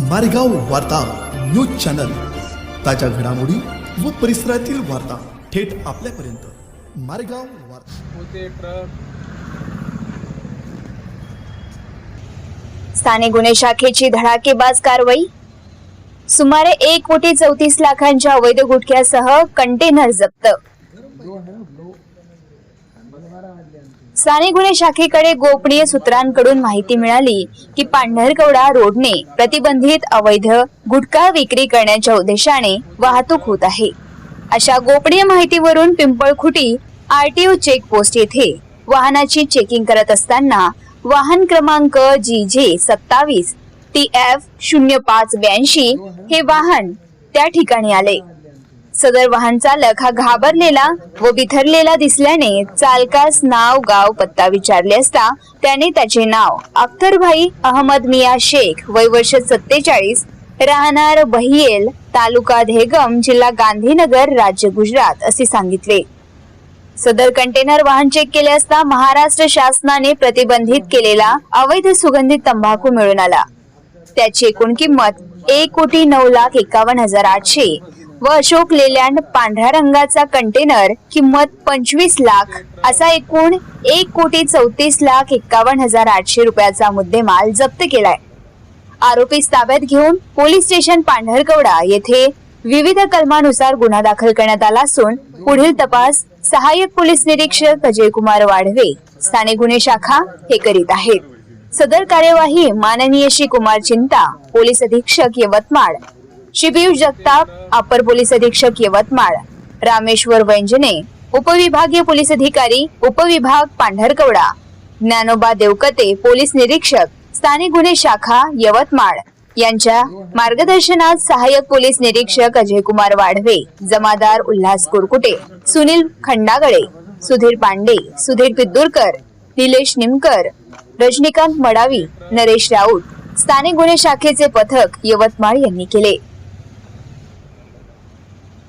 मारेगाव वार्ता news channel. ताज्या घडामोडी व परिसरातील वार्ता थेट आपल्यापर्यंत. मारेगाव वार्ता. स्थानिक गुन्हे शाखेची धडाकेबाज कारवाई. सुमारे एक कोटी चौतीस लाखांच्या अवैध गुटख्यासह कंटेनर जप्त. साने गुन्हे शाखेकडे गोपनीय सूत्रांकडून माहिती मिळाली की पांढरकवडा रोडने प्रतिबंधित अवैध गुटखा विक्री करण्याच्या उद्देशाने वाहतूक होत आहे. अशा गोपनीय माहितीवरून पिंपळखुटी आरटीओ चेक पोस्ट येथे वाहनाची चेकिंग करत असताना वाहन क्रमांक जी जे सत्तावीस टी एफ शून्य पाच ब्याऐंशी हे वाहन त्या ठिकाणी आले. सदर वाहन चालक हा घाबरलेला व बिथरलेला दिसल्याने चालकास नाव गाव पत्ता विचारले असता त्याने त्याचे नाव अख्तरभाई अहमद मिया शेख वय वर्ष सत्तेचाळीस राहणार बहियेल तालुका धेगम जिल्हा गांधीनगर राज्य गुजरात असे सांगितले. सदर कंटेनर वाहन चेक केले असता महाराष्ट्र शासनाने प्रतिबंधित केलेला अवैध सुगंधित तंबाखू मिळून आला. त्याची एकूण किंमत एक कोटी नऊ लाख एकावन्न हजार आठशे व अशोक लेलँड पांढऱ्या रंगाचा कंटेनर किंमत पंचवीस लाख असा एकूण एक कोटी चौतीस लाख एकावन्न हजार आठशे रुपयाचा मुद्देमाल जप्त केलाय. आरोपी ताब्यात घेऊन पोलीस स्टेशन पांढरकवडा येथे विविध कलमानुसार गुन्हा दाखल करण्यात आला असून पुढील तपास सहाय्यक पोलीस निरीक्षक अजयकुमार वाढवे स्थानिक गुन्हे शाखा हे करीत आहेत. सदर कार्यवाही माननीय श्री कुमार चिंता पोलीस अधीक्षक यवतमाळ श्री पियुष जगताप अपर पोलीस अधीक्षक यवतमाळ रामेश्वर वैंजने उपविभागीय पोलीस अधिकारी उपविभाग पांढरकवडा ज्ञानोबा देवकते पोलीस निरीक्षक स्थानिक गुन्हे शाखा यवतमाळ. यांच्या मार्गदर्शनात सहाय्यक पोलीस निरीक्षक अजय कुमार वाढवे जमादार उल्हास कुरकुटे सुनील खंडागळे सुधीर पांडे सुधीर पिद्दुरकर निलेश निमकर रजनीकांत मडावी नरेश राऊत स्थानिक गुन्हे शाखेचे पथक यवतमाळ यांनी केले.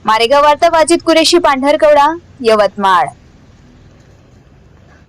मारेगाव वार्ता वाजित कुरेशी पांढरकवडा यवतमाळ.